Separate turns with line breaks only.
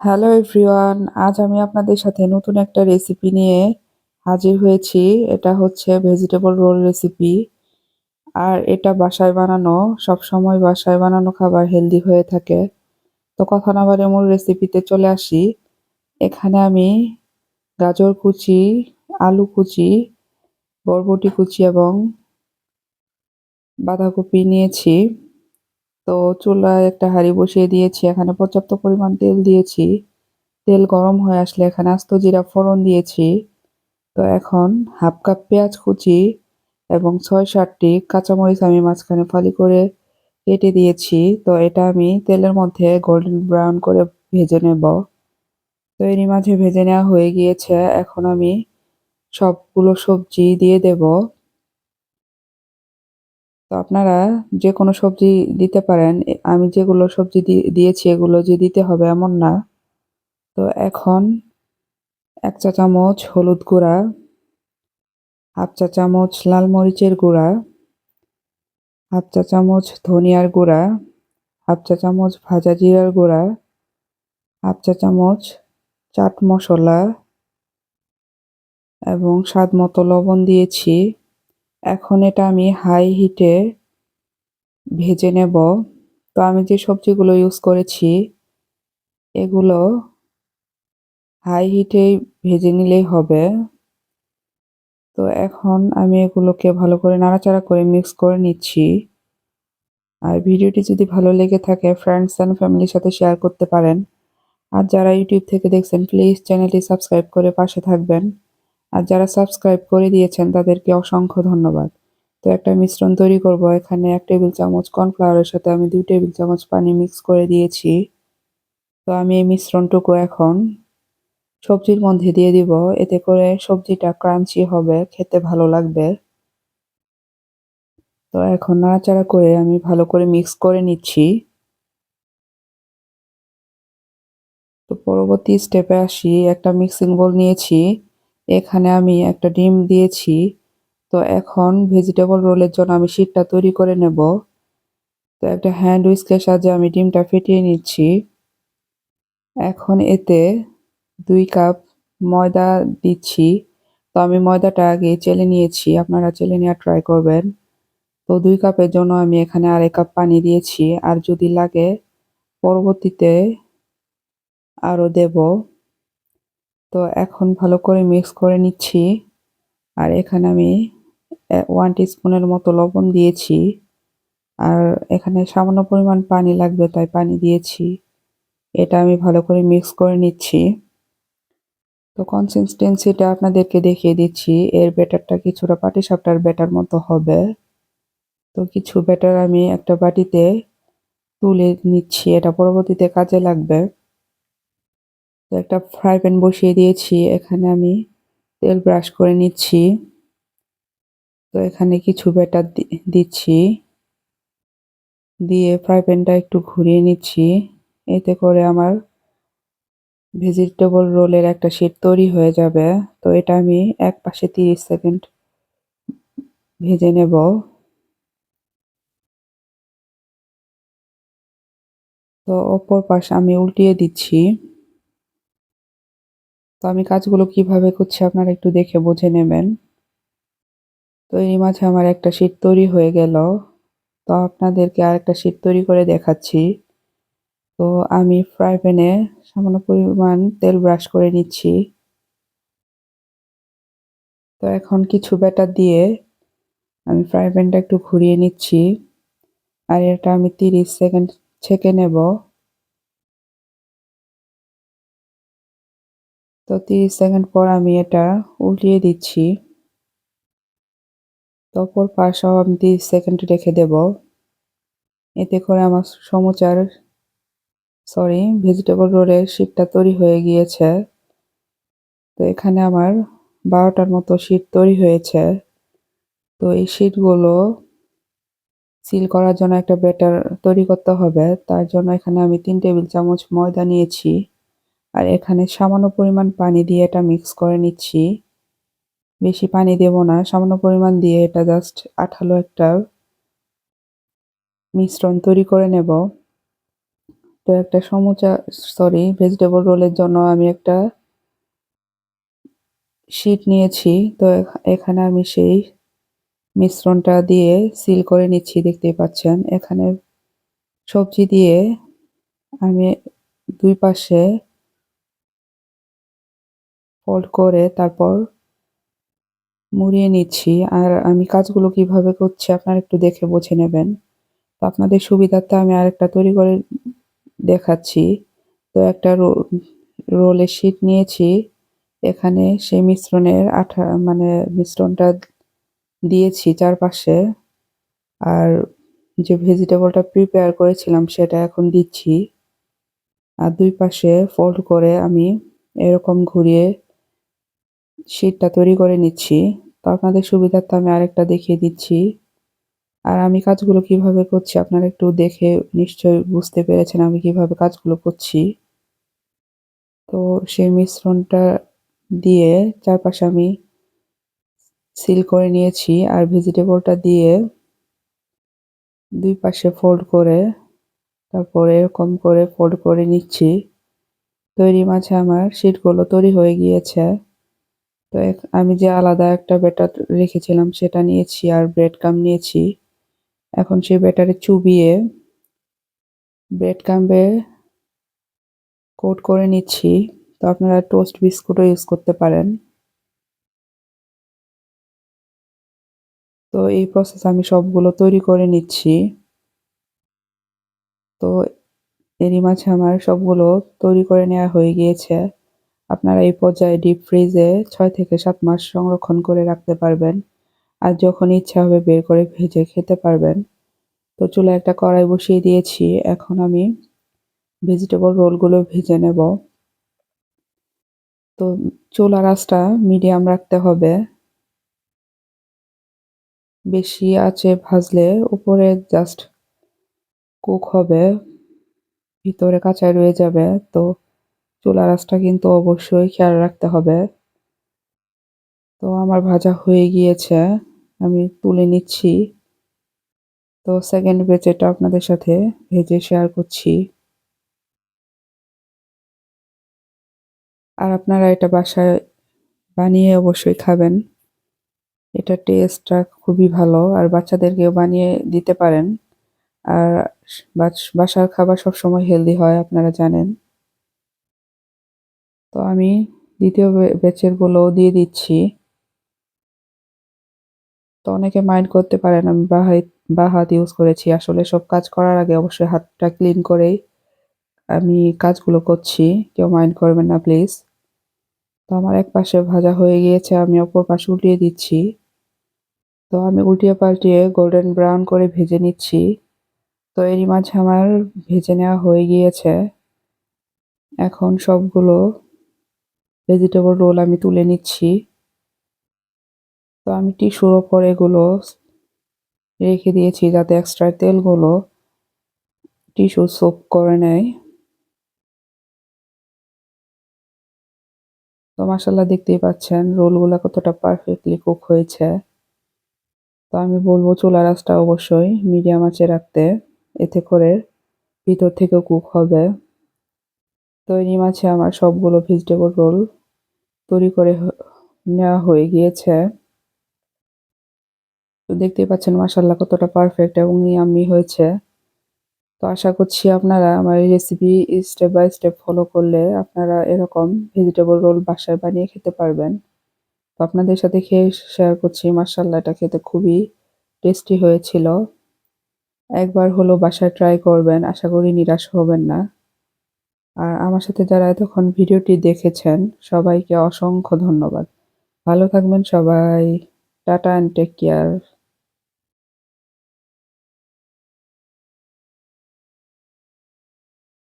Hello everyone আজ আমি আপনাদের সাথে নতুন একটা রেসিপি নিয়ে হাজির হয়েছি। এটা হচ্ছে ভেজিটেবল রোল রেসিপি আর এটা বাসায় বানানো সব সময় বাসায় বানানো খাবার হেলদি হয়ে থাকে। তো কথা না বলে মূল রেসিপিতে চলে আসি। এখানে আমি গাজর কুচি, আলু কুচি, বরবটি কুচি এবং বাঁধাকপি নিয়েছি। তো চুলায় একটা হাঁড়ি বসিয়ে দিয়েছি, এখানে পর্যাপ্ত পরিমাণ তেল দিয়েছি। তেল গরম হয়ে আসলে এখানে আস্ত জিরা ফোড়ন দিয়েছি। তো এখন হাফ কাপ পেঁয়াজ কুচি এবং ছয় সাতটি কাঁচামরিচ আমি মাঝখানে ফালি করে কেটে দিয়েছি। তো এটা আমি তেলের মধ্যে গোল্ডেন ব্রাউন করে ভেজে নেব। তো এরই মাঝে ভেজে নেওয়া হয়ে গিয়েছে, এখন আমি সবগুলো সবজি দিয়ে দেব। তো আপনারা যে কোনো সবজি দিতে পারেন আমি যেগুলো সবজি দিয়েছি এগুলো যে দিতে হবে এমন না। তো এখন এক চা চামচ হলুদ গুঁড়া, হাফ চা চামচ লাল মরিচের গুঁড়া, হাফ চা চামচ ধনিয়ার গুঁড়া, হাফ চা চামচ ভাজা জিরার গুঁড়া, হাফ চা চামচ চাট মশলা এবং স্বাদ মতো লবণ দিয়েছি। এখন এটা আমি হাই হিটে ভেজে নেব। তো আমি যে সবজিগুলো ইউজ করেছি, এগুলো হাই হিটেই ভেজে নিলেই হবে। তো এখন আমি এগুলোকে ভালো করে নাড়াচাড়া করে মিক্স করে নিচ্ছি। আর ভিডিওটি যদি ভালো লেগে থাকে ফ্রেন্ডস অ্যান্ড ফ্যামিলির সাথে শেয়ার করতে পারেন। আর যারা ইউটিউব থেকে দেখছেন প্লিজ চ্যানেলটি সাবস্ক্রাইব করে পাশে থাকবেন। আর যারা সাবস্ক্রাইব করে দিয়েছেন, তাদেরকে অসংখ্য ধন্যবাদ। তো একটা মিশ্রণ তৈরি করব। এখানে এক টেবিল চামচ কর্নফ্লাওয়ারের সাথে আমি দুই টেবিল চামচ পানি মিক্স করে দিয়েছি। তো আমি এই মিশ্রণটুকু এখন সবজির মধ্যে দিয়ে দিব। এতে করে সবজিটা ক্রাঞ্চি হবে, খেতে ভালো লাগবে। তো এখন নাড়াচাড়া করে আমি ভালো করে মিক্স করে নিচ্ছি। তো পরবর্তী স্টেপে আসি। একটা মিক্সিং বোল নিয়েছি। এখানে আমি একটা ডিম দিয়েছি। তো এখন ভেজিটেবল রোলের জন্য আমি শীটটা তৈরি করে নেব। তো একটা হ্যান্ড উইস্কের সাহায্যে আমি ডিমটা ফেটিয়ে নিচ্ছি। এখন এতে দুই কাপ ময়দা দিচ্ছি। তো আমি ময়দাটা আগে চেলে নিয়েছি। আপনারা চেলে নেওয়ার ট্রাই করবেন। তো দুই কাপের জন্য আমি এখানে আড়াই কাপ পানি দিয়েছি। আর যদি লাগে, পরবর্তীতে আরও দেব। তো এখন ভালো করে মিক্স করে নিচ্ছি। আর এখানে আমি ওয়ান স্পুনের মতো লবণ দিয়েছি। আর এখানে সামান্য পরিমাণ পানি লাগবে, তাই পানি দিয়েছি। এটা আমি ভালো করে মিক্স করে নিচ্ছি। তো কনসিস্টেন্সিটা আপনাদেরকে দেখিয়ে দিচ্ছি। এর ব্যাটারটা কিছুটা পাটিসাপটার ব্যাটার মতো হবে। তো কিছু ব্যাটার আমি একটা বাটিতে তুলে নিচ্ছি। এটা পরবর্তীতে কাজে লাগবে। একটা ফ্রাই প্যান বসিয়ে দিয়েছি, এখানে আমি তেল ব্রাশ করে নিচ্ছি। তো এখানে কিছু ব্যাটার দিচ্ছি। দিয়ে ফ্রাই প্যানটা একটু ঘুরিয়ে নিচ্ছি। এতে করে আমার ভেজিটেবল রোলের একটা শিট তৈরি হয়ে যাবে। তো এটা আমি এক পাশে তিরিশ সেকেন্ড ভেজে নেব। তো অপর পাশে আমি উল্টিয়ে দিচ্ছি। আমি কাজগুলো কীভাবে করছি আপনারা একটু দেখে বুঝে নেবেন। তো এই মাঝে আমার একটা শীট তৈরি হয়ে গেল। তো আপনাদেরকে আরেকটা শীট তৈরি করে দেখাচ্ছি। তো আমি ফ্রাই প্যানে সামান্য পরিমাণ তেল ব্রাশ করে নিচ্ছি। তো এখন কিছু ব্যাটার দিয়ে আমি ফ্রাই প্যানটা একটু ঘুরিয়ে নিচ্ছি। আর এটা আমি তিরিশ সেকেন্ড ছেঁকে নেব। তো তিরিশ সেকেন্ড পর আমি এটা উল্টিয়ে দিচ্ছি। অপর পাশাও আমি তিরিশ সেকেন্ড রেখে দেব। এতে করে আমার সমুচার সরি ভেজিটেবল রোলের শীটটা তৈরি হয়ে গিয়েছে। তো এখানে আমার বারোটার মতো শীট তৈরি হয়েছে। তো এই শীটগুলো সিল করার জন্য একটা ব্যাটার তৈরি করতে হবে। তার জন্য এখানে আমি তিন টেবিল চামচ ময়দা নিয়েছি। আর এখানে সামান্য পরিমাণ পানি দিয়ে এটা মিক্স করে নিচ্ছি। বেশি পানি দেব না, সামান্য পরিমাণ দিয়ে এটা জাস্ট আঠালো একটা মিশ্রণ তৈরি করে নেব। তো একটা সমুচা সরি ভেজিটেবল রোলের জন্য আমি একটা শীট নিয়েছি। তো এখ- এখানে আমি সেই মিশ্রণটা দিয়ে সিল করে নিচ্ছি, দেখতেই পাচ্ছেন। এখানে সবজি দিয়ে আমি দুই পাশে ফোল্ড করে তারপর মুড়িয়ে নিচ্ছি। আর আমি কাজগুলো কীভাবে করছি আপনারা একটু দেখে বুঝে নেবেন। তো আপনাদের সুবিধার্থে আমি আরেকটা তৈরি করে দেখাচ্ছি। তো একটা রোলের শিট নিয়েছি। এখানে সেই মিশ্রণের আঠা মানে মিশ্রণটা দিয়েছি চারপাশে। আর যে ভেজিটেবলটা প্রিপেয়ার করেছিলাম সেটা এখন দিচ্ছি। আর দুই পাশে ফোল্ড করে আমি এরকম ঘুরিয়ে শিটটা তৈরি করে নিচ্ছি। তো আপনাদের সুবিধার্থে আমি আরেকটা দেখিয়ে দিচ্ছি। আর আমি কাজগুলো কীভাবে করছি আপনারা একটু দেখে নিশ্চয়ই বুঝতে পেরেছেন আমি কীভাবে কাজগুলো করছি। তো সেই মিশ্রণটা দিয়ে চারপাশে আমি সিল করে নিয়েছি আর ভেজিটেবলটা দিয়ে দুই পাশে ফোল্ড করে তারপরে এরকম করে ফোল্ড করে নিচ্ছি। তৈরি মাঝে আমার শিটগুলো তৈরি হয়ে গিয়েছে। তো আমি যে আলাদা একটা ব্যাটার রেখেছিলাম, সেটা নিয়েছি আর ব্রেড কাম নিয়েছি। এখন সেই ব্যাটারে চুবিয়ে ব্রেড কাম্বে কোট করে নিচ্ছি। তো আপনারা টোস্ট বিস্কুটও ইউজ করতে পারেন। তো এই প্রসেস আমি সবগুলো তৈরি করে নিচ্ছি। তো এরই মাঝে আমার সবগুলো তৈরি করে নেওয়া হয়ে গিয়েছে। আপনারা এই পর্যায়ে ডিপ ফ্রিজে ছয় থেকে সাত মাস সংরক্ষণ করে রাখতে পারবেন। আর যখন ইচ্ছা হবে বের করে ভেজে খেতে পারবেন। তো চুলায় একটা কড়াই বসিয়ে দিয়েছি। এখন আমি ভেজিটেবল রোলগুলো ভেজে নেব। তো চুলার আঁচটা মিডিয়াম রাখতে হবে। বেশি আঁচে ভাজলে উপরে জাস্ট কুক হবে। ভিতরে কাঁচায় রয়ে যাবে। তো চুলার আঁচটা কিন্তু অবশ্যই খেয়াল রাখতে হবে। তো আমার ভাজা হয়ে গিয়েছে, আমি তুলে নিচ্ছি। তো সেকেন্ড ব্যাচেটা আপনাদের সাথে ভেজে শেয়ার করছি। আর আপনারা এটা বাসায় বানিয়ে অবশ্যই খাবেন। এটা টেস্টটা খুবই ভালো, আর বাচ্চাদেরকেও বানিয়ে দিতে পারেন। আর বাসার খাবার সবসময় হেলদি হয়, আপনারা জানেন। তো আমি দ্বিতীয় ব্যাচেরগুলো দিয়ে দিচ্ছি। তো অনেকে মাইন্ড করতে পারেন আমি বা বা হাত ইউজ করেছি। আসলে সব কাজ করার আগে অবশ্যই হাতটা ক্লিন করেই আমি কাজগুলো করছি। কেউ মাইন্ড করবেন না প্লিজ তো আমার এক পাশে ভাজা হয়ে গিয়েছে, আমি অপর পাশে উল্টিয়ে দিচ্ছি। তো আমি উল্টিয়ে পাল্টিয়ে গোল্ডেন ব্রাউন করে ভেজে নিচ্ছি। তো এরই মাঝে আমার ভেজে নেওয়া হয়ে গিয়েছে। এখন সবগুলো ভেজিটেবল রোল আমি তুলে নিচ্ছি। তো আমি টিস্যুর ওপর এগুলো রেখে দিয়েছি যাতে এক্সট্রা তেলগুলো টিস্যু সোপ করে নেয়। তো মাসাল্লাহ দেখতেই পাচ্ছেন রোলগুলো কতটা পারফেক্টলি কুক হয়েছে। তো আমি বলব চুলার আঁচটা অবশ্যই মিডিয়াম আঁচে রাখতে, এতে করে ভিতর থেকেও কুক হবে। তো এরই মাঝে আমার সবগুলো ভেজিটেবল রোল তৈরি করে নেওয়া হয়ে গিয়েছে। তো দেখতেই পাচ্ছেন মাসাল্লাহ কতটা পারফেক্ট এবং ইয়াম্মি হয়েছে। তো আশা করছি আপনারা আমার এই recipe step by step follow করলে আপনারা এরকম ভেজিটেবল রোল বাসায় বানিয়ে খেতে পারবেন। তো আপনাদের সাথে খেয়ে শেয়ার করছি মাসাল্লাহ এটা খেতে খুবই টেস্টি হয়েছিল। একবার হলো বাসায় ট্রাই করবেন, আশা করি নিরাশ হবেন না। আর আমার সাথে যারা এতক্ষণ ভিডিওটি দেখেছেন, সবাইকে অসংখ্য ধন্যবাদ। ভালো থাকবেন সবাই। Tata and take care